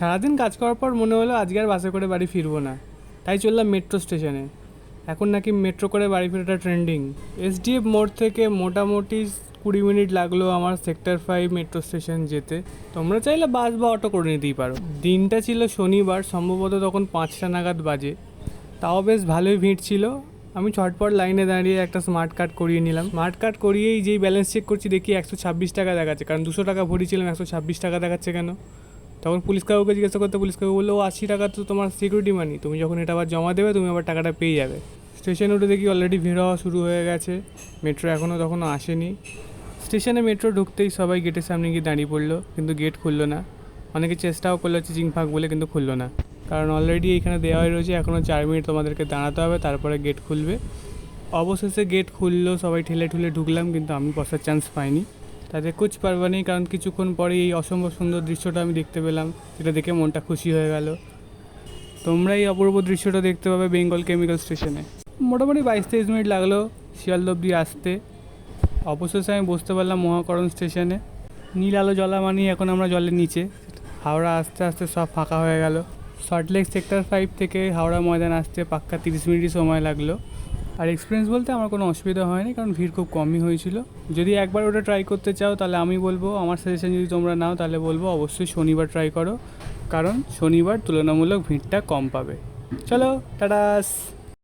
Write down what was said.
সারাদিন কাজ করার পর মনে হলো আজকে আর বাসে করে বাড়ি ফিরবো না। তাই চললাম মেট্রো স্টেশনে এখন নাকি মেট্রো করে বাড়ি ফেরাটা ট্রেন্ডিং এসডিএফ মোড় থেকে মোটামুটি কুড়ি মিনিট লাগল আমার সেক্টর ফাইভ মেট্রো স্টেশন যেতে। তোমরা চাইলে বাস বা অটো করে নিতেই পারো। দিনটা ছিল শনিবার, সম্ভবত তখন পাঁচটা নাগাদ বাজে। তাও বেশ ভালোই ভিড় ছিল। আমি ছটপট লাইনে দাঁড়িয়ে একটা স্মার্ট কার্ড করিয়ে নিলাম। স্মার্ট কার্ড করিয়েই যেই ব্যালেন্স চেক করছি দেখি একশো ছাব্বিশ টাকা দেখাচ্ছে। কারণ দুশো টাকা ভরিয়েছিলাম একশো ছাব্বিশ টাকা দেখাচ্ছে কেন? তখন পুলিশ কাকুকে জিজ্ঞাসা করতে পুলিশ কাকু বলল আশি টাকা তো তোমার সিকিউরিটি মানি তুমি যখন এটা আবার জমা দেবে, তুমি আবার টাকাটা পেয়ে যাবে। স্টেশনে উঠে দেখি অলরেডি ভিড় হওয়া শুরু হয়ে গেছে। মেট্রো এখনও তখনও আসেনি। স্টেশনে মেট্রো ঢুকতেই সবাই গেটের সামনে গিয়ে দাঁড়িয়ে পড়ল, কিন্তু গেট খুললো না। অনেকে চেষ্টাও করল চিচিং ফাঁক বলে, কিন্তু খুললো না। কারণ অলরেডি এখানে দেওয়া হয়ে রয়েছে এখনও চার মিনিট তোমাদেরকে দাঁড়াতে হবে, তারপরে গেট খুলবে। অবশেষে গেট খুললো, সবাই ঠেলে ঠুলে ঢুকলাম, কিন্তু আমি বসার চান্স পাইনি। তাতে কুচ পারবা নেই, কারণ কিছুক্ষণ পরে এই অসম্ভব সুন্দর দৃশ্যটা আমি দেখতে পেলাম, যেটা দেখে মনটা খুশি হয়ে গেল। তোমরা এই অপূর্ব দৃশ্যটা দেখতে পাবে বেঙ্গল কেমিক্যাল স্টেশনে। মোটামুটি বাইশ তেইশ মিনিট লাগল শিয়ালদা অব্দি আসতে। অবশেষে আমি বসতে পারলাম মহাকরণ স্টেশনে। নীল আলো জলা মানি এখন আমরা জলের নিচে। হাওড়া আস্তে আস্তে সব ফাঁকা হয়ে গেল। সল্টলেক সেক্টর ফাইভ থেকে হাওড়া ময়দান আসতে পাক্কা তিরিশ মিনিটই সময় লাগল। আর এক্সপিরিয়েন্স বলতে আমার কোনো অসুবিধা হয়নি, কারণ ভিড় খুব কমই হয়েছিল। যদি একবার ওটা ট্রাই করতে চাও, তাহলে আমি বলব, আমার সাজেশন যদি তোমরা নাও, তাহলে বলব অবশ্যই শনিবার ট্রাই করো। কারণ শনিবার তুলনামূলক ভিড়টা কম পাবে। চলো টাটাস